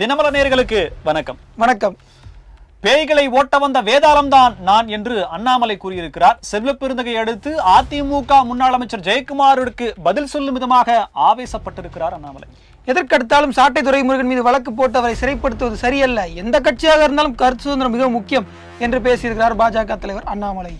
தினமல நேர்களுக்கு வணக்கம். வணக்கம். பேய்களை ஓட்ட வந்த வேதாளம் தான் நான் என்று அண்ணாமலை கூறியிருக்கிறார். செல்வப்பெருந்தகை அடுத்து அதிமுக முன்னாள் அமைச்சர் ஜெயக்குமாருக்கு பதில் சொல்லும் விதமாக ஆவேசப்பட்டிருக்கிறார் அண்ணாமலை. எதற்கடுத்தாலும் சாட்டை துரைமுருகன் மீது வழக்கு போட்டு அவரை சிறைப்படுத்துவது சரியல்ல. எந்த கட்சியாக இருந்தாலும் கருத்து சுதந்திரம் மிக முக்கியம் என்று பேசியிருக்கிறார் பாஜக தலைவர் அண்ணாமலை.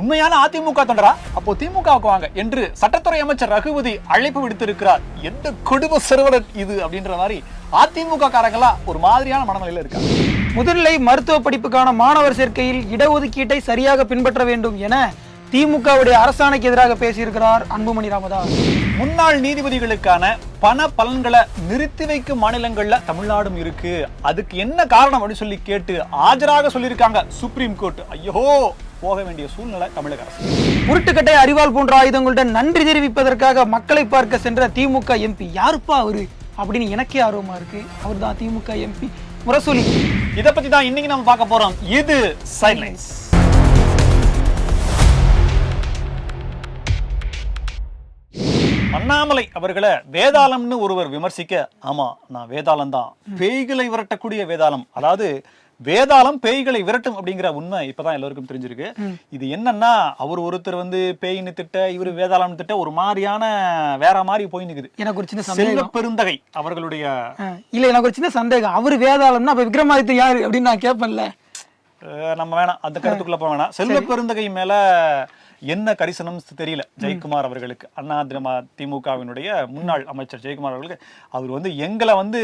உண்மையான அதிமுக தொண்டரா? அப்போ திமுகவுக்கு வாங்க என்று சட்டத்துறை அமைச்சர் ரகுபதி அழைப்பு விடுத்திருக்கிறார். எந்த குடும்ப சிறுவனர் இது அப்படின்ற மாதிரி அதிமுக காரங்களா ஒரு மாதிரியான மனநிலையில இருக்காங்க. முதுநிலை மருத்துவ படிப்புக்கான மாணவர் சேர்க்கையில் இடஒதுக்கீட்டை சரியாக பின்பற்ற வேண்டும் என திமுகவுடைய அரசாணைக்கு எதிராக பேசியிருக்கிறார் அன்புமணி ராமதாஸ். முன்னாள் நீதிபதிகளுக்கான பண பலன்களை நிறுத்தி வைக்கும் மாநிலங்கள்ல தமிழ்நாடும் இருக்கு. அதுக்கு என்ன காரணம் அப்படின்னு சொல்லி கேட்டு ஆஜராக சொல்லியிருக்காங்க சுப்ரீம் கோர்ட். ஐயோ! போக வேண்டிய சூழ்நிலை தமிழக அரசு. உருட்டுக்கட்டை அறிவால் போன்ற ஆயுதங்களுடன் நன்றி தெரிவிப்பதற்காக மக்களை பார்க்க சென்ற திமுக எம்பி யாருப்பா அவரு? அப்படின்னு எனக்கே ஆர்வமா இருக்கு. அவர்தான் திமுக எம்பி முரசொலி. இத பத்தி தான் இன்னைக்கு நம்ம பார்க்க போறோம். இது சைலன்ஸ் அண்ணாமலை அவர்களை வேதாளம்னு ஒருவர் விமர்சிக்க ஆமா நான் வேதாளம் தான் பேய்களை விரட்டக்கூடிய வேதாளம். அதாவது வேதாளம் பேய்களை விரட்டும் அப்படிங்கிற உண்மை இப்பதான் எல்லாருக்கும் தெரிஞ்சிருக்கு. இது என்னன்னா அவர் ஒருத்தர் வந்து பேய்னு திட்ட இவர் வேதாளம் திட்ட ஒரு மாதிரியான வேற மாதிரி போய் நிக்குது. எனக்கு ஒரு சின்ன சந்தேகம். செல்வ பெருந்தகை அவர்களுடைய இல்ல எனக்கு ஒரு சின்ன சந்தேகம். அவர் வேதாளம்னா அப்ப விக்ரமாதித்ய யாரு அப்படின்னு நான் கேட்பேன்ல நம்ம வேணாம் அந்த கருத்துக்குள்ள போக வேணாம். செல்வ பெருந்தகை மேல என்ன கரிசனம் தெரியல. ஜெயக்குமார் அவர்களுக்கு அண்ணா திமுக திமுகவினுடைய முன்னாள் அமைச்சர் ஜெயக்குமார் அவர்களுக்கு அவர் வந்து எங்களை வந்து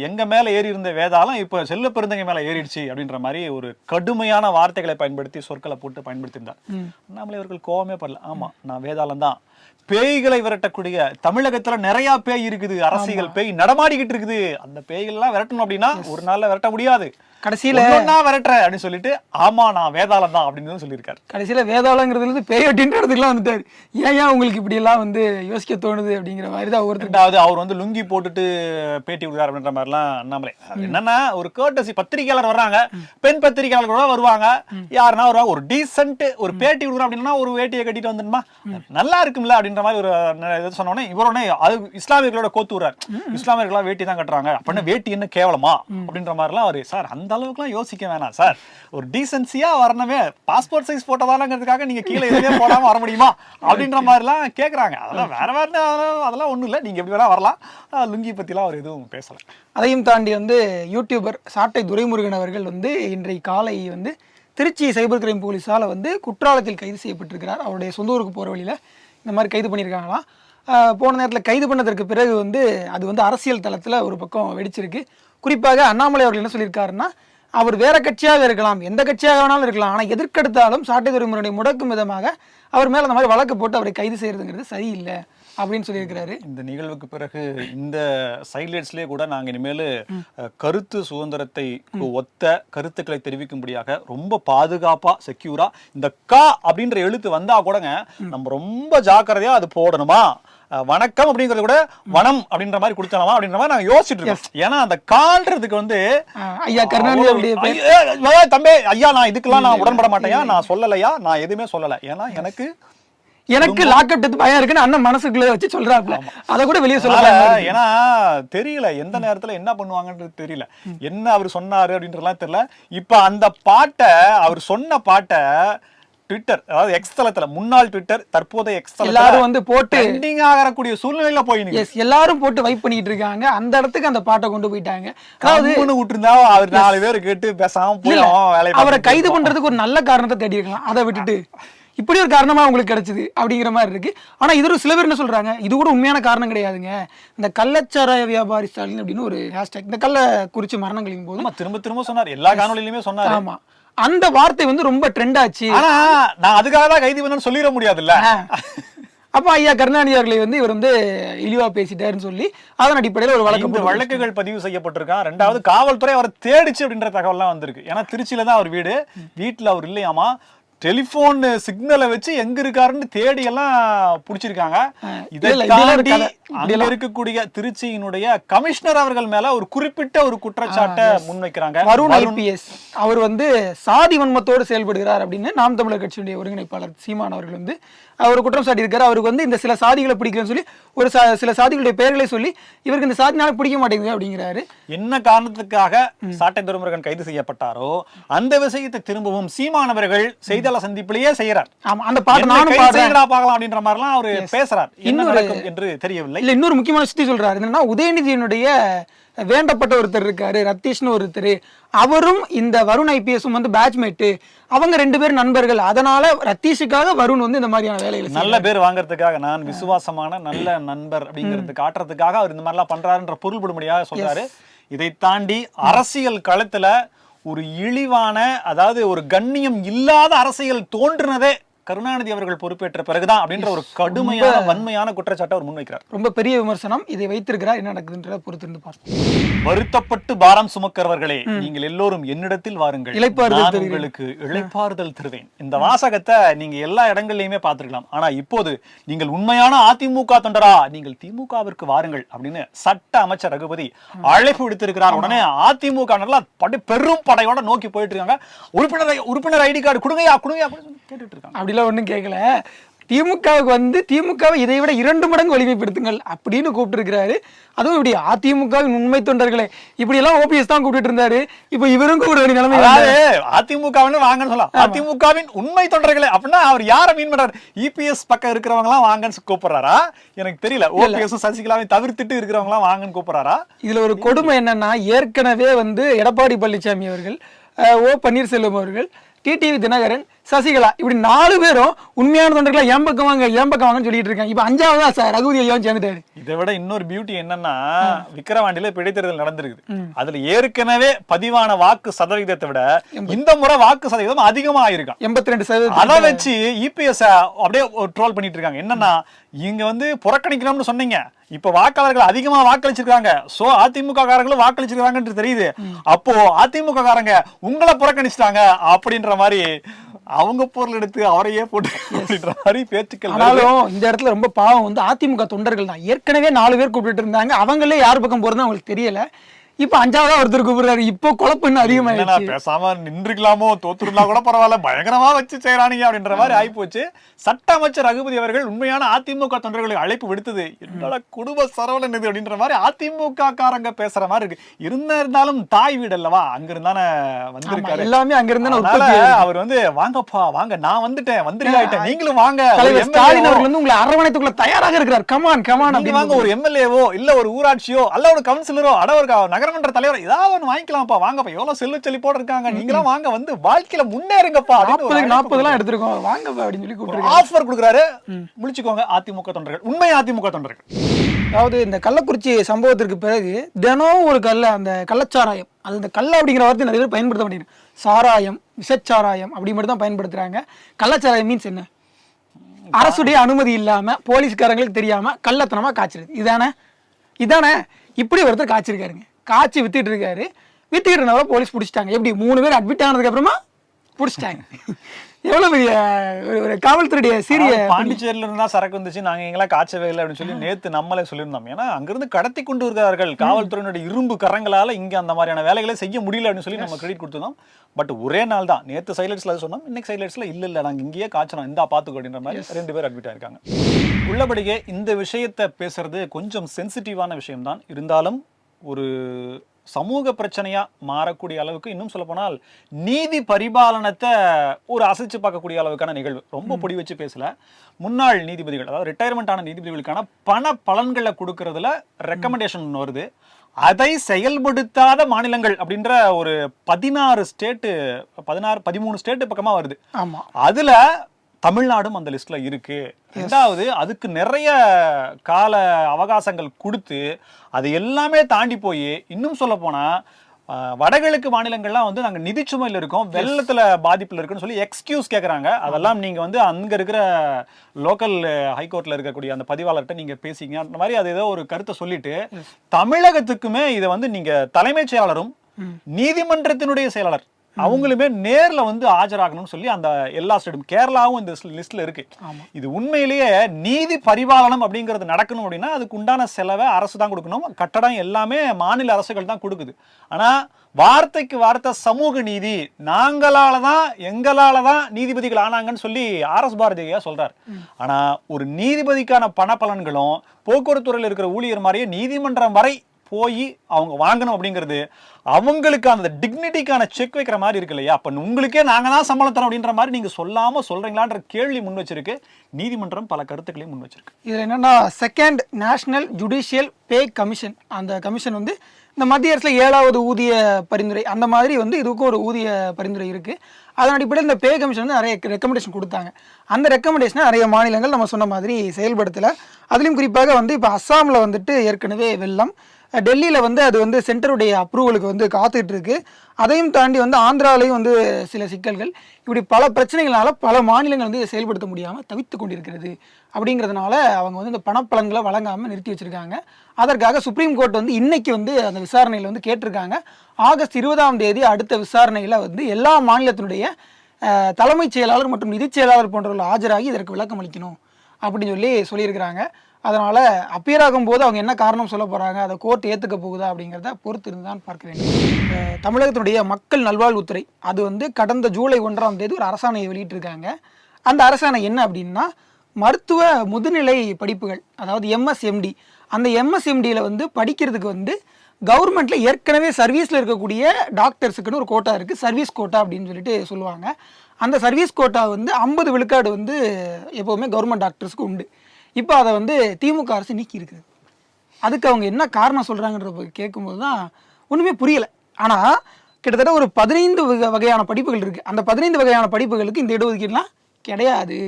எங்க மேல ஏறி இருந்த வேதாளம் இப்ப செல்வ பெருந்தகை மேல ஏறிடுச்சு அப்படின்ற மாதிரி ஒரு கடுமையான வார்த்தைகளை பயன்படுத்தி சொற்களை போட்டு பயன்படுத்தியிருந்தார். அண்ணாமலை அவர்கள் கோவமே படல. ஆமா நான் வேதாளம் தான். பேய்களை விரட்டக்கூடிய தமிழகத்துல நிறைய பேய் இருக்குது. அரசியல் பேய் நடமாடிக்கிட்டு இருக்குது. அந்த பேய்கள் எல்லாம் விரட்டணும் அப்படின்னா ஒரு நாள்ல விரட்ட முடியாது. கடைசியில ஒண்ணொண்ணா விரட்டுற அப்படின்னு சொல்லிட்டு ஆமா நான் வேதாளம் தான் அப்படின்னு சொல்லியிருக்காரு. கடைசியில வேதாளங்கிறதுல இருந்து பேயட்டின்ற இடத்துக்குலாம் வந்துட்டாரு. ஏன் ஏன் உங்களுக்கு இப்படி எல்லாம் வந்து யோசிக்க தோணுது அப்படிங்கிற மாதிரி தான் ஒருத்தர் ரெண்டாவது அவர் வந்து லுங்கி போட்டுட்டு பேட்டி கொடுக்குறாரு அப்படின்ற மாதிரிலாம் அண்ணாமலை என்னன்னா ஒரு கேர்டசி பத்திரிகையாளர் வர்றாங்க. பெண் பத்திரிகையாளர் கூட வருவாங்க யாருன்னா வருவாங்க ஒரு டீசென்ட் ஒரு பேட்டி கொடுக்குறோம் அப்படின்னா ஒரு வேட்டியை கட்டிட்டு வந்துடுமா நல்லா இருக்கும்ல அப்படின்ற மாதிரி ஒரு இது சொன்ன உடனே இவர் உடனே அது இஸ்லாமியர்களோட கோத்து விடுறாரு. இஸ்லாமியர்களா வேட்டி தான் கட்டுறாங்க. அப்படின்னா வேட்டி என்ன கேவலமா? அப்படின்ற மாதிரிலாம் அவரு சார் அந்த அளவுக்குலாம் யோசிக்க வேணாம் சார் ஒரு டீசென்சியா வரணுமே பாஸ்போர்ட் சைஸ் போட்டதாலங்கிறதுக்காக நீங்க கீழே எதுவுமே போடாம வர முடியுமா? அப்படின்ற மாதிரிலாம் கேக்குறாங்க. அதெல்லாம் வேற வேற அதெல்லாம் ஒண்ணும் இல்ல. நீங்க எப்படி வேணா வரலாம். லுங்கி பத்திலாம் அவர் எதுவும் பேசல. அதையும் தாண்டி வந்து யூடியூபர் சாட்டை துரைமுருகன் அவர்கள் வந்து இன்றைய காலை வந்து திருச்சி சைபர் கிரைம் போலீஸால வந்து குற்றாலத்தில் கைது செய்யப்பட்டிருக்கிறார். அவருடைய சொந்த ஊருக்கு போற வழியில இந்த மாதிரி கைது பண்ணியிருக்காங்களாம். போன நேரத்தில் கைது பண்ணதற்கு பிறகு வந்து அது வந்து அரசியல் தளத்தில் ஒரு பக்கம் வெடிச்சிருக்கு. குறிப்பாக அண்ணாமலை அவர்கள் என்ன சொல்லியிருக்காருன்னா அவர் வேற கட்சியாக இருக்கலாம் எந்த கட்சியாக வேணாலும் இருக்கலாம் ஆனால் எதற்கெடுத்தாலும் சாட்டை துறைமுறையை முடக்கும் விதமாக அவர் மேலே அந்த மாதிரி வழக்கு போட்டு அவரை கைது செய்யறதுங்கிறது சரியில்லை அப்படின்னு சொல்லியிருக்கிறாரு. இந்த நிகழ்வுக்கு பிறகு இந்த சைட்லைட்ஸ்லயே கூட நாங்க இனிமேல் கருத்து சுதந்திரத்தை ஒத்த கருத்துக்களை தெரிவிக்கும்படியாக ரொம்ப பாதுகாப்பா செக்யூரா இந்த கா அப்படின்ற எழுத்து வந்தா கூடங்க நம்ம ரொம்ப ஜாக்கிரதையா அது போடணுமா? வணக்கம் அப்படிங்கறது கூட வனம் அப்படின்ற மாதிரி கொடுத்தலாமா அப்படின்ற மாதிரி நாங்க யோசிச்சுட்டு இருக்கோம். ஏன்னா அந்த கால்றதுக்கு வந்து ஐயா கருணாநிதி தம்பி ஐயா நான் இதுக்கெல்லாம் நான் உடன்பட மாட்டேயா நான் சொல்லலையா? நான் எதுவுமே சொல்லல. ஏன்னா எனக்கு எனக்கு லாக்அப் டெத் பயம் இருக்குன்னு அண்ணன் மனசுக்குள்ள வச்சு சொல்றாப்ல அத கூட வெளியே சொல்ல அதனால, பயமா இருக்கு. ஏன்னா தெரியல எந்த நேரத்துல என்ன பண்ணுவாங்கன்றது தெரியல. என்ன அவர் சொன்னாரு அப்படின்றதுலாம் தெரியல. இப்ப அந்த பாட்டை அவர் சொன்ன பாட்டை ட்விட்டர் அதாவது எக்ஸ் தளத்துல முன்னாள் ட்விட்டர் தற்போதைய எக்ஸ் தளத்துல எல்லாரும் வந்து போட்டு ட்ரெண்டிங் ஆகக்கூடிய சூழ்நிலையில போய். எஸ் எல்லாரும் போட்டு வைப் பண்ணிட்டு இருக்காங்க. அந்த இடத்துக்கு அந்த பாட்டை கொண்டு போயிட்டாங்க. அதாவது விட்டுருந்தா அவர் நாலு பேர் கேட்டு பேசாம போய் அவரை கைது. பண்றதுக்கு ஒரு நல்ல காரணத்தை தேடி இருக்கலாம் அதை விட்டுட்டு. இப்படி ஒரு காரணமா உங்களுக்கு கிடைச்சது அப்படிங்கிற மாதிரி இருக்கு. ஆனா இது ஒரு சில பேர் என்ன சொல்றாங்க? இது கூட உண்மையான காரணம் கிடையாதுங்க. இந்த கள்ளச்சாராய வியாபாரி ஸ்டாலின் அப்படின்னு ஒரு ஹேஷ்டேக் இந்த கள்ள குறிச்சு மரணங்களின் போது திரும்ப திரும்ப சொன்னார். எல்லா காணொலியிலுமே சொன்னாரு. ஆமா. அந்த வார்த்தை வந்து ரொம்ப ட்ரெண்ட் ஆச்சு. ஆனா நான் அதுக்காக தான் கைது பண்ணு சொல்லிட முடியாதுல்ல. அப்ப ஐயா கருணாநிதி அவர்களை வந்து இவர் வந்து இழிவா பேசிட்டாருன்னு சொல்லி அதன் அடிப்படையில் ஒரு வழக்கு வழக்குகள் பதிவு செய்யப்பட்டிருக்கான். ரெண்டாவது காவல்துறை அவரை தேடிச்சு அப்படின்ற தகவல்லாம் வந்திருக்கு. ஏன்னா திருச்சியில தான் அவர் வீடு. வீட்டுல அவர் இல்லையாமா? டெலிபோன் சிக்னலை வச்சு எங்க இருக்காருன்னு தேடி எல்லாம் புடிச்சிருக்காங்க இதை தாண்டி. அங்க இருக்கக்கூடிய திருச்சியினுடைய கமிஷனர் அவர்கள் மேல ஒரு குறிப்பிட்ட ஒரு குற்றச்சாட்டை முன்வைக்கிறாங்க. வருண் ஐபிஎஸ் அவர் வந்து சாதி வன்மத்தோடு செயல்படுகிறார் அப்படின்னு நாம் தமிழர் கட்சியுடைய ஒருங்கிணைப்பாளர் சீமான் அவர்கள் வந்து அவர் குற்றம் சாட்டியிருக்காரு. அவருக்கு வந்து இந்த சில சாதிகளை பிடிக்கலன்னு சொல்லி ஒரு சில சாதிகளுடைய பெயர்களை சொல்லி இவருக்கு இந்த சாதினால பிடிக்க மாட்டேங்குது அப்படிங்கிறாரு. என்ன காரணத்துக்காக சாட்டை துரைமுருகன் கைது செய்யப்பட்டாரோ அந்த விஷயத்தை திரும்பவும் சீமானவர்கள் செய்தியாளர் சந்திப்பிலேயே செய்யறார் ஆமா அந்த பாட்டு நானும் பார்க்கலாம் அப்படின்ற மாதிரிலாம் அவரு பேசுறார். இன்னொரு- என்று தெரியவில்லை. இல்ல இன்னொரு முக்கியமான சுத்தி சொல்றாரு. என்னன்னா உதயநிதியினுடைய வேண்டப்பட்ட ஒருத்தர் இருக்காரு ரத்தீஷ்னு ஒருத்தர். அவரும் இந்த வருண் ஐபிஎஸும் வந்து பேட்ச்மேட்டு அவங்க ரெண்டு பேரும் நண்பர்கள். அதனால ரத்தீஷுக்காக வருண் வந்து இந்த மாதிரியான வேலைகளை நல்ல பேர் வாங்குறதுக்காக நான் விசுவாசமான நல்ல நண்பர் அப்படிங்கிறது காட்டுறதுக்காக அவர் இந்த மாதிரிலாம் பண்றாருன்ற பொருள்படும்படியாக சொல்றாரு. இதை தாண்டி அரசியல் களத்துல ஒரு இழிவான அதாவது ஒரு கண்ணியம் இல்லாத அரசியல் தோன்றினதே கருணாநிதி அவர்கள் பொறுப்பேற்ற பிறகுதான் அப்படின்ற ஒரு கடுமையான வன்மையான குற்றச்சாட்டை அவர் முன்வைக்கிறார். ரொம்ப பெரிய விமர்சனம் இதை வைத்திருக்கிறார். என்ன நடக்குதுன்றத பொறுத்திருந்து பார்ப்போம். வருத்தப்பட்டு பாரம் சுமக்கிறவர்களே நீங்கள் எல்லோரும் என்னிடத்தில் வாருங்கள். தருகிறேன். உங்களுக்கு இளைப்பாறுதல் தருவேன். இந்த வாசகத்தை நீங்க எல்லா இடங்கள்லயுமே பார்த்திருக்கலாம். ஆனா இப்போது நீங்கள் உண்மையான அதிமுக தொண்டரா நீங்கள் திமுகவிற்கு வாருங்கள் அப்படின்னு சட்ட அமைச்சர் ரகுபதி அழைப்பு விடுத்திருக்கிறார். உடனே அதிமுக பெரும் படையோட நோக்கி போயிட்டு இருக்காங்க. உறுப்பினர் உறுப்பினர் ஐடி கார்டு கொடுங்கயா கொடுங்கயா இருக்காங்க அப்படிலாம் ஒண்ணும் கேட்கல திமுகவுக்கு வந்து திமுகவை இதை விட இரண்டு மடங்கு வலிமைப்படுத்துங்கள் அப்படின்னு கூப்பிட்டுருக்கிறாரு. அதுவும் இப்படி அதிமுகவின் உண்மை தொண்டர்களே இப்படி எல்லாம் ஓபிஎஸ் தான் கூப்பிட்டு இருந்தாரு இப்போ இவரும் கூப்பிட வேண்டிய நிலைமை அதாவது அதிமுகவின்னு வாங்கன்னு சொல்லலாம். அதிமுகவின் உண்மை தொண்டர்களே அப்படின்னா அவர் யார மீன் பண்றாரு? இபிஎஸ் பக்கம் இருக்கிறவங்க எல்லாம் வாங்கன்னு கூப்பிடுறாரா? எனக்கு தெரியல. ஓபிஎஸ் சசிகலாவை தவிர்த்துட்டு இருக்கிறவங்க எல்லாம் வாங்கன்னு கூப்பிடுறாரா? இதுல ஒரு கொடுமை என்னன்னா ஏற்கனவே வந்து எடப்பாடி பழனிசாமி அவர்கள் ஓ பன்னீர்செல்வம் அவர்கள் டிடிவி தினகரன் சசிகலா இப்படி நாலு பேரும் உண்மையான தொண்டர்களா ஏன் பக்கம் வாங்க ஏன் பக்கம் வாங்கன்னு சொல்லிட்டு இருக்காங்க. இப்போ அஞ்சாவதா சார் ரகுதி ஐயாவும் சேர்ந்துட்டாரு. இதை விட இன்னொரு பியூட்டி என்னன்னா விக்கிரவாண்டியில இப்ப இடைத்தேர்தல் நடந்திருக்குது அதுல ஏற்கனவே பதிவான வாக்கு சதவீதத்தை விட இந்த முறை வாக்கு சதவீதம் அதிகமா ஆயிருக்கான் எண்பத்தி ரெண்டு சதவீதம் அதை வச்சு இபிஎஸ் அப்படியே ட்ரோல் பண்ணிட்டு இருக்காங்க. என்னன்னா இங்க வந்து புறக்கணிக்கணும்னு சொன்னீங்க. இப்ப வாக்காளர்கள் அதிகமா வாக்களிச்சிருக்காங்க. சோ அதிமுக காரங்களும் வாக்களிச்சிருக்காங்கன்னு தெரியுது அப்போ அதிமுக காரங்க உங்களை புறக்கணிச்சிட்டாங்க அப்படின்ற மாதிரி அவங்க பொருள் எடுத்து அவரையே போட்டு பேச்சுக்கள். ஆனாலும் இந்த இடத்துல ரொம்ப பாவம் வந்து அதிமுக தொண்டர்கள் தான். ஏற்கனவே நாலு பேர் கூப்பிட்டு இருந்தாங்க. அவங்களே யார் பக்கம் போறது அவங்களுக்கு தெரியல. இப்போ அஞ்சாவதா ஒருத்தர் கூப்பிடுறாரு. இப்போ குழப்பம் அதிகமாயிடுச்சு. பேசாம நின்றுக்கலாமோ தோத்துருந்தா கூட பரவாயில்ல பயங்கரமா வச்சு செய்யறானுங்க அப்படின்ற மாதிரி ஆயிப்போச்சு. சட்ட அமைச்சர் ரகுபதி அவர்கள் உண்மையான அதிமுக தொண்டர்களை அழைப்பு விடுத்தது. என்னோட குடும்ப சரவணன் இது அப்படின்ற மாதிரி அதிமுக காரங்க பேசுற மாதிரி இருக்கு. இருந்த இருந்தாலும் தாய் வீடு அல்லவா? அங்க இருந்தானே வந்திருக்காரு. எல்லாமே அங்க இருந்து. அவர் வந்து வாங்கப்பா வாங்க நான் வந்துட்டேன் வந்துருக்காயிட்டேன் நீங்களும் வாங்க. ஸ்டாலின் அவர்கள் வந்து உங்களை அரவணைத்துக்குள்ள தயாராக இருக்கிறார். கமான் கமான் வாங்க ஒரு எம்எல்ஏவோ இல்ல ஒரு ஊராட்சியோ அல்ல ஒரு கவுன்சிலரோ அட ஒரு நகரமன்ற தலைவர் ஏதாவது ஒண்ணு வாங்கிக்கலாம்ப்பா வாங்கப்பா. எவ்வளவு செல்வ செழிப்போட இருக்காங்க நீங்களாம் வாங்க வந்து வாழ்க்கையில முன்னேறுங்கப்பா அப்படின்னு ஒரு நாற்பதுக்கு அழைப்பு நாற்பது எல்லாம் எடுத்திருக்கோம். வாங்கப்பா அப்படின்னு சொல்லி கூப்பிட்டுருக்காரு ஆஃபர் கொடுக்குறாரு. முடிச்சுக்கோங்க அதிமுக தொண்டர்கள். உண்மை அதிமுக தொண்டர்கள். அதாவது இந்த கள்ளக்குறிச்சி சம்பவத்திற்கு பிறகு தினம் ஒரு கல்ல அந்த கள்ளச்சாராயம் அது இந்த கள்ள அப்படிங்கிற வார்த்தை நிறைய பேர் பயன்படுத்த மாட்டேங்குது. சாராயம் விஷச்சாராயம் அப்படி மட்டும் தான் பயன்படுத்துறாங்க. கள்ளச்சாராயம் மீன்ஸ் என்ன? அரசுடைய அனுமதி இல்லாம போலீஸ்காரங்களுக்கு தெரியாம கள்ளத்தனமா காய்ச்சிருது. இதானே? இதானே? இப்படி ஒருத்தர் காய்ச்சிருக்காருங்க. காய்ச்சி வித்துட்டு இருக்காரு வித்துக்கிட்டு இருந்தவரை போலீஸ் பிடிச்சிட்டாங்க. எப்படி? மூணு பேர் அட்மிட் ஆனதுக்கு அப்புறமா பிடிச்சிட்டாங்க. எவ்வளவு பெரிய ஒரு- காவல்துறையுடைய சீரிய அதாவது பாண்டிச்சேரியில இருந்தா சரக்கு வந்துச்சு. நாங்க எங்கெல்லாம் காய்ச்சவே இல்லை அப்படின்னு சொல்லி நேத்து நம்மளே சொல்லியிருந்தோம். ஏன்னா அங்கிருந்து கடத்தி கொண்டு இருக்கிறார்கள் காவல்துறையினுடைய இரும்பு கரங்களால இங்க அந்த மாதிரியான வேலைகளை செய்ய முடியல அப்படின்னு சொல்லி நம்ம கிரெடிட் கொடுத்துருந்தோம். பட் ஒரே நாள் தான். நேத்து சைலட்ஸ்ல சொன்னோம். இன்னைக்கு சைலட்ஸ்ல இல்ல இல்ல. நாங்க இங்கேயே காய்ச்சணும். இந்தா பாத்துக்கோ அப்படின்ற மாதிரி ரெண்டு பேர் அட்மிட் ஆயிருக்காங்க. உள்ளபடியே இந்த விஷயத்தை பேசுறது கொஞ்சம் சென்சிட்டிவான விஷயம் தான் இருந்தாலும் ஒரு சமூக பிரச்சனையா மாறக்கூடிய அளவுக்கு இன்னும் சொல்ல போனால் நீதி பரிபாலனத்தை ஒரு அசைச்சு பார்க்கக்கூடிய அளவுக்கான நிகழ்வு. ரொம்ப பொடி வச்சு பேசல. முன்னாள் நீதிபதிகள் அதாவது ரிட்டையர்மெண்ட் ஆன நீதிபதிகளுக்கான பண பலன்களை கொடுக்கறதுல ரெக்கமெண்டேஷன் வருது. அதை செயல்படுத்தாத மாநிலங்கள் அப்படின்ற ஒரு பதினாறு ஸ்டேட்டு பதினாறு பதிமூணு ஸ்டேட்டு பக்கமா வருது. ஆமா. அதுல தமிழ்நாடும் அந்த லிஸ்ட்ல இருக்கு. ரெண்டாவது அதுக்கு நிறைய கால அவகாசங்கள் கொடுத்து அது எல்லாமே தாண்டி போய் இன்னும் சொல்ல போனா வடகிழக்கு மாநிலங்கள்லாம் வந்து நாங்க நிதிச்சுமையில் இருக்கோம். வெள்ளத்துல பாதிப்புல இருக்குன்னு சொல்லி எக்ஸ்கியூஸ் கேக்குறாங்க. அதெல்லாம் நீங்க வந்து அங்க இருக்கிற லோக்கல் ஹைகோர்ட்ல இருக்கக்கூடிய அந்த பதிவாளர்கிட்ட நீங்க பேசிங்க அந்த மாதிரி அது ஏதோ ஒரு கருத்தை சொல்லிட்டு தமிழகத்துக்குமே இதை வந்து நீங்க தலைமைச் செயலாளரும் நீதிமன்றத்தினுடைய செயலாளர் அவங்களுமே நேர்ல வந்து ஆஜராகணும்னு சொல்லி அந்த எல்லா ஸ்டேட்டும் கேரளாவும் இந்த லிஸ்ட்ல இருக்கு. இது உண்மையிலேயே நீதி பரிபாலனம் அப்படிங்கிறது நடக்கணும் அப்படின்னா அதுக்கு உண்டான செலவை அரசு தான் கொடுக்கணும். கட்டடம் எல்லாமே மாநில அரசுகள் தான் கொடுக்குது. ஆனா வார்த்தைக்கு வார்த்தை சமூக நீதி நாங்களால தான் எங்களால தான் நீதிபதிகள் ஆனாங்கன்னு சொல்லி ஆர் எஸ் பாரதியா சொல்றாரு. ஆனா ஒரு நீதிபதிக்கான பணப்பலன்களும் போக்குவரத்து துறையில் இருக்கிற ஊழியர் மாதிரியே நீதிமன்றம் வரை போய் அவங்க வாங்கணும் அப்படிங்கிறது அவங்களுக்கு அந்த டிக்னிட்டிக்கான செக் வைக்கிற மாதிரி இருக்கு இல்லையா? அப்போ உங்களுக்கே நாங்கள் தான் சம்பளம் தரோம் அப்படின்ற மாதிரி நீங்கள் சொல்லாமல் சொல்கிறீங்களான்ற கேள்வி முன் வச்சிருக்கு. நீதிமன்றம் பல கருத்துக்களையும் முன் வச்சிருக்கு. இதில் என்னென்னா second national judicial pay commission அந்த கமிஷன் வந்து இந்த மத்திய அரசில் ஏழாவது ஊதிய பரிந்துரை அந்த மாதிரி வந்து இதுக்கும் ஒரு ஊதிய பரிந்துரை இருக்குது அதன் அடிப்படையில் இந்த பே கமிஷன் வந்து நிறைய ரெக்கமெண்டேஷன் கொடுத்தாங்க. அந்த ரெக்கமெண்டேஷனை நிறைய மாநிலங்கள் நம்ம சொன்ன மாதிரி செயல்படுத்தலை. அதுலேயும் குறிப்பாக வந்து இப்போ அஸ்ஸாமில் வந்துட்டு ஏற்கனவே வெள்ளம் டெல்லியில் வந்து அது வந்து சென்டருடைய அப்ரூவலுக்கு வந்து காத்துட்டு இருக்கு அதையும் தாண்டி வந்து ஆந்திராலையும் வந்து சில சிக்கல்கள். இப்படி பல பிரச்சனைகளால் பல மாநிலங்கள் வந்து செயல்படுத்த முடியாமல் தவித்து கொண்டிருக்கிறது. அப்படிங்கிறதுனால அவங்க வந்து இந்த பணப்பலன்களை வழங்காமல் நிறுத்தி வச்சுருக்காங்க. அதற்காக சுப்ரீம் கோர்ட் வந்து இன்னைக்கு வந்து அந்த விசாரணையில் வந்து கேட்டிருக்காங்க. ஆகஸ்ட் இருபதாம் தேதி அடுத்த விசாரணையில் வந்து எல்லா மாநிலத்தினுடைய தலைமைச் செயலாளர் மற்றும் நிதிச் செயலாளர் போன்றவர்கள் ஆஜராகி இதற்கு விளக்கம் அளிக்கணும் அப்படின்னு சொல்லி சொல்லியிருக்கிறாங்க. அதனால் அப்பியர் ஆகும்போது அவங்க என்ன காரணம் சொல்ல போகிறாங்க அதை கோர்ட் ஏற்றுக்க போகுதா அப்படிங்கிறத பொறுத்து இருந்தான் பார்க்க வேண்டும். தமிழகத்தினுடைய மக்கள் நல்வாழ்வுத்துறை அது வந்து கடந்த ஜூலை ஒன்றாம் தேதி ஒரு அரசாணையை வெளியிட்டிருக்காங்க. அந்த அரசாணை என்ன அப்படின்னா மருத்துவ முதுநிலை படிப்புகள் அதாவது எம்எஸ்எம்டி அந்த எம்எஸ்எம்டியில் வந்து படிக்கிறதுக்கு வந்து கவர்மெண்ட்டில் ஏற்கனவே சர்வீஸில் இருக்கக்கூடிய டாக்டர்ஸுக்குன்னு ஒரு கோட்டா இருக்குது சர்வீஸ் கோட்டா அப்படின்னு சொல்லிட்டு சொல்லுவாங்க. அந்த சர்வீஸ் கோட்டா வந்து ஐம்பது விழுக்காடு வந்து எப்போவுமே கவர்மெண்ட் டாக்டர்ஸ்க்கு உண்டு. இப்போ அதை வந்து திமுக அரசு நீக்கி இருக்குது அதுக்கு அவங்க என்ன காரணம் சொல்கிறாங்கன்ற கேட்கும்போது தான் ஒன்றுமே புரியலை. ஆனால் கிட்டத்தட்ட ஒரு பதினைந்து வகையான படிப்புகள் இருக்குது அந்த பதினைந்து வகையான படிப்புகளுக்கு இந்த இடஒதுக்கீடுலாம் கிடையாது.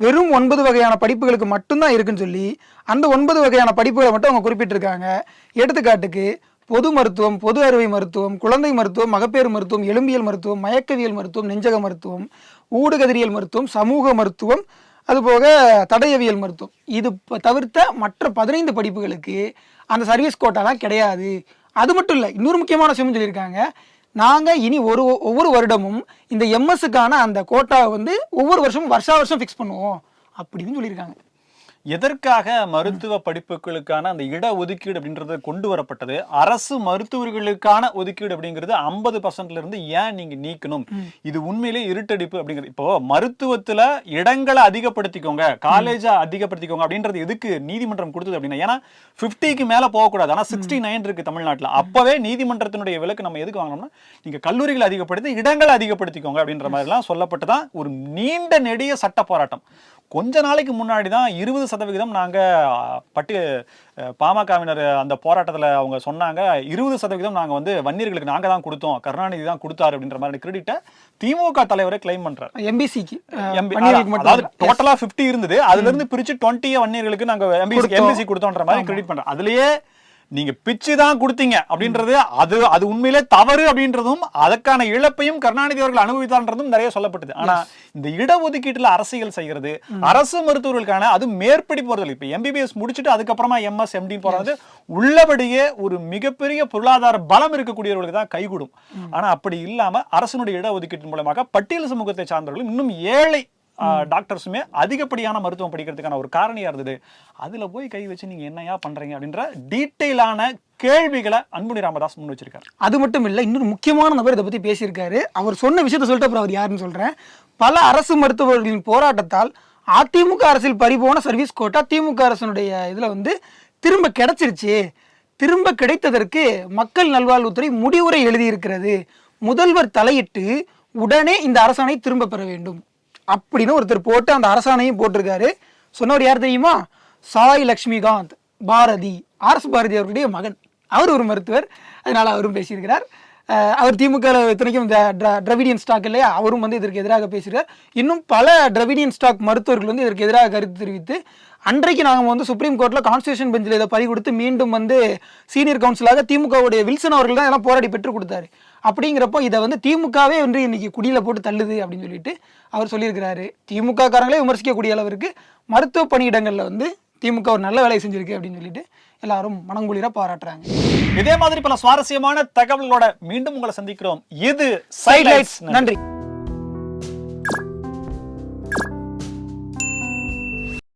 வெறும் ஒன்பது வகையான படிப்புகளுக்கு மட்டும்தான் இருக்குன்னு சொல்லி அந்த ஒன்பது வகையான படிப்புகளை மட்டும் அவங்க குறிப்பிட்டிருக்காங்க. எடுத்துக்காட்டுக்கு பொது மருத்துவம் பொது அறுவை மருத்துவம் குழந்தை மருத்துவம் மகப்பேறு மருத்துவம் எலும்பியல் மருத்துவம் மயக்கவியல் மருத்துவம் நெஞ்சக மருத்துவம் ஊடுகதிரியல் மருத்துவம் சமூக மருத்துவம் அதுபோக தடயவியல் மருத்துவம். இது தவிர்த்த மற்ற பதினைந்து படிப்புகளுக்கு அந்த சர்வீஸ் கோட்டாலாம் கிடையாது. அது மட்டும் இல்லை இன்னொரு முக்கியமான விஷயமும் சொல்லியிருக்காங்க. நாங்கள் இனி ஒரு ஒவ்வொரு வருடமும் இந்த எம்எஸ்ஸுக்கான அந்த கோட்டாவை வந்து ஒவ்வொரு வருஷமும் வருஷா வருஷம் ஃபிக்ஸ் பண்ணுவோம். அப்படின்னு சொல்லியிருக்காங்க. எதற்காக மருத்துவ படிப்புகளுக்கான அந்த இட ஒதுக்கீடு அப்படின்றது கொண்டு வரப்பட்டது? அரசு மருத்துவர்களுக்கான ஒதுக்கீடு அப்படிங்கிறது ஐம்பது பர்சன்ட்ல இருந்து ஏன் நீங்க நீக்கணும்? இது உண்மையிலே இருட்டடிப்பு அப்படிங்கிறது. இப்போ மருத்துவத்துல இடங்களை அதிகப்படுத்திக்கோங்க காலேஜா அதிகப்படுத்திக்கோங்க அப்படின்றது எதுக்கு நீதிமன்றம் கொடுத்தது அப்படின்னா ஏன்னா 50க்கு மேல போகக்கூடாது. ஆனா சிக்ஸ்டி நைன் இருக்கு தமிழ்நாட்டுல. அப்பவே நீதிமன்றத்தினுடைய விலக்கு நம்ம எதுக்கு வாங்கணும்னா நீங்க கல்லூரிகளை அதிகப்படுத்தி இடங்களை அதிகப்படுத்திக்கோங்க அப்படின்ற மாதிரிலாம் சொல்லப்பட்டுதான் ஒரு நீண்ட நெடிய சட்ட போராட்டம். கொஞ்ச நாளைக்கு முன்னாடி தான் இருபது சதவிகிதம் நாங்க அஹ், பட்டு பாமகவினர் அந்த போராட்டத்துல அவங்க சொன்னாங்க. இருபது சதவிகிதம் நாங்க வந்து வன்னியர்களுக்கு நாங்க தான் கொடுத்தோம். கருணாநிதி தான் கொடுத்தாரு அப்படின்ற மாதிரி கிரெடிட்டை திமுக தலைவரே கிளைம் பண்றாரு. எம்பிசிக்கு அதாவது டோட்டலா 50 இருந்தது. அதுல இருந்து பிரிச்சு 20 வன்னியர்களுக்கு நாங்க எம்பிசி எம்பிசி கொடுத்தோன்ற மாதிரி கிரெடிட் பண்றோம். அதுலயே நீங்க பிச்சு தான் கொடுத்தீங்க அப்படின்றது அது அது உண்மையிலே தவறு அப்படின்றதும் அதற்கான இழப்பையும் கருணாநிதி அவர்கள் அனுபவித்தார்ன்றதும் நிறைய சொல்லப்பட்டது. ஆனா இந்த இடஒதுக்கீட்டுல அரசியல் செய்யறது அரசு மருத்துவர்களுக்கான அது மேற்படி போறது இப்ப எம்பிபிஎஸ் முடிச்சுட்டு அதுக்கப்புறமா எம்எஸ் எம்டி போறது உள்ளபடியே ஒரு மிகப்பெரிய பொருளாதார பலம் இருக்கக்கூடியவர்களுக்கு தான் கைகூடும். ஆனா அப்படி இல்லாம அரசனுடைய இடஒதுக்கீட்டின் மூலமாக பட்டியல் சமூகத்தை சார்ந்தவர்களும் இன்னும் ஏழை டாக்டர்ஸுமே அதிகப்படியான மருத்துவம் படிக்கிறதுக்கான ஒரு காரணியாக இருந்தது. அதில் போய் கை வச்சு நீங்கள் என்னையா பண்ணுறீங்க அப்படின்ற டீட்டெயிலான கேள்விகளை அன்புனி ராமதாஸ் முன் வச்சிருக்காரு. அது மட்டும் இல்லை இன்னொரு முக்கியமான நபர் இதை பற்றி பேசியிருக்காரு. அவர் சொன்ன விஷயத்த சொல்லிட்டு அப்புறம் அவர் யாருன்னு சொல்கிறேன் பல அரசு மருத்துவர்களின் போராட்டத்தால் அதிமுக அரசில் பறிபோன சர்வீஸ் கோட்டா திமுக அரசனுடைய இதில் வந்து திரும்ப கிடைச்சிருச்சு. திரும்ப கிடைத்ததற்கு மக்கள் நல்வாழ்வுத்துறை முடிவுரை எழுதியிருக்கிறது. முதல்வர் தலையிட்டு உடனே இந்த அரசாணை திரும்ப பெற வேண்டும். அப்படின்னு ஒருத்தர் போட்டு அந்த அரசாணையும் போட்டிருக்காரு. சொன்னவர் யார் தெரியுமா? சாய் லக்ஷ்மிகாந்த் பாரதி ஆர்எஸ் பாரதி அவருடைய மகன். அவர் ஒரு மருத்துவர். அதனால் அவரும் பேசியிருக்கிறார். அவர் திமுக இத்தனைக்கும் இந்த டிரவிடியன் ஸ்டாக் இல்லையா? அவரும் வந்து இதற்கு எதிராக பேசுகிறார். இன்னும் பல டிரவிடியன் ஸ்டாக் மருத்துவர்கள் வந்து இதற்கு எதிராக கருத்து தெரிவித்து அன்றைக்கு நாங்கள் வந்து சுப்ரீம் கோர்ட்டில் கான்ஸ்டியூஷன் பெஞ்சில் இதை பறி கொடுத்து மீண்டும் வந்து சீனியர் கவுன்சிலாக திமுகவுடைய வில்சன் அவர்கள் தான் இதெல்லாம் போராடி பெற்றுக் கொடுத்தாரு. அப்படிங்கிறப்போ இதை வந்து திமுகவே வந்து இன்னைக்கு குடியில் போட்டு தள்ளுது அப்படின்னு சொல்லிட்டு அவர் சொல்லியிருக்கிறாரு. திமுக காரங்களே விமர்சிக்கக்கூடிய அளவிற்கு மருத்துவ பணியிடங்களில் வந்து திமுக ஒரு நல்ல வேலையை செஞ்சிருக்கு அப்படின்னு சொல்லிட்டு எல்லாரும் மனங்குளிர பாராட்டுறாங்க. இதே மாதிரி பல சுவாரஸ்யமான தகவல்களோட மீண்டும் உங்களை சந்திக்கிறோம். இது சைட் சைட்லைட்ஸ் நன்றி.